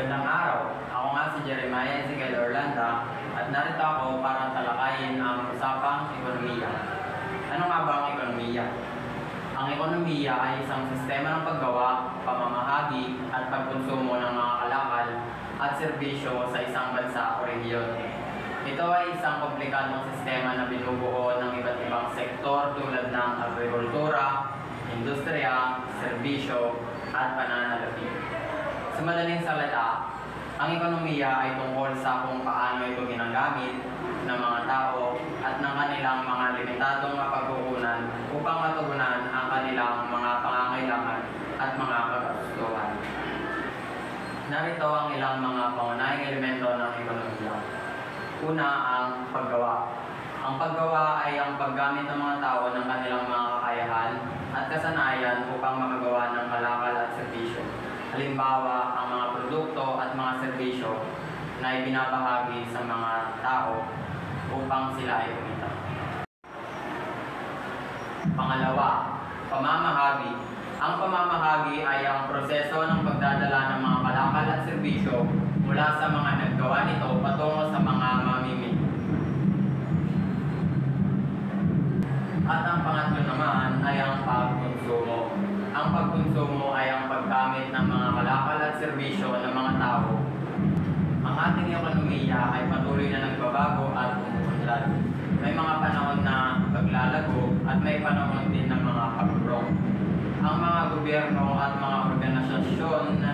Magandang araw. Ako nga si Jeremiah Ezekiel Orlanda at narito ako para talakayin ang usapang ekonomiya. Ano nga ba ang ekonomiya? Ang ekonomiya ay isang sistema ng paggawa, pamamahagi at pagkonsumo ng mga kalakal at serbisyo sa isang bansa o rehiyon. Ito ay isang komplikadong sistema na binubuo ng iba't ibang sektor tulad ng agrikultura, industriya, serbisyo, at pananalapi. Sa madaling salita, ang ekonomiya ay tungkol sa kung paano ito ginagamit ng mga tao at ng kanilang mga limitadong mapagkukunan upang matugunan ang kanilang mga pangangailangan at mga kagastuhan. Narito ang ilang mga pangunahing elemento ng ekonomiya. Una, ang paggawa. Ang paggawa ay ang paggamit ng mga tao ng kanilang mga kakayahan at kasanayan upang makagawa ng kalakal at. Halimbawa, ang mga produkto at mga serbisyo na ibinabahagi sa mga tao upang sila ay kumita. Pangalawa, pamamahagi. Ang pamamahagi ay ang proseso ng pagdadala ng mga kalakal at serbisyo mula sa mga naggawa nito patungo sa mga mamimili. At ang pangatlo naman ay ang pagkonsumo. Ang pagkonsumo paggamit ng mga kalakal at serbisyo ng mga tao. Ang ating ekonomiya ay patuloy na nagbabago at umuunlad. May mga panahon na paglalago at may panahon din ng mga pagprong. Ang mga gobyerno at mga organisasyon na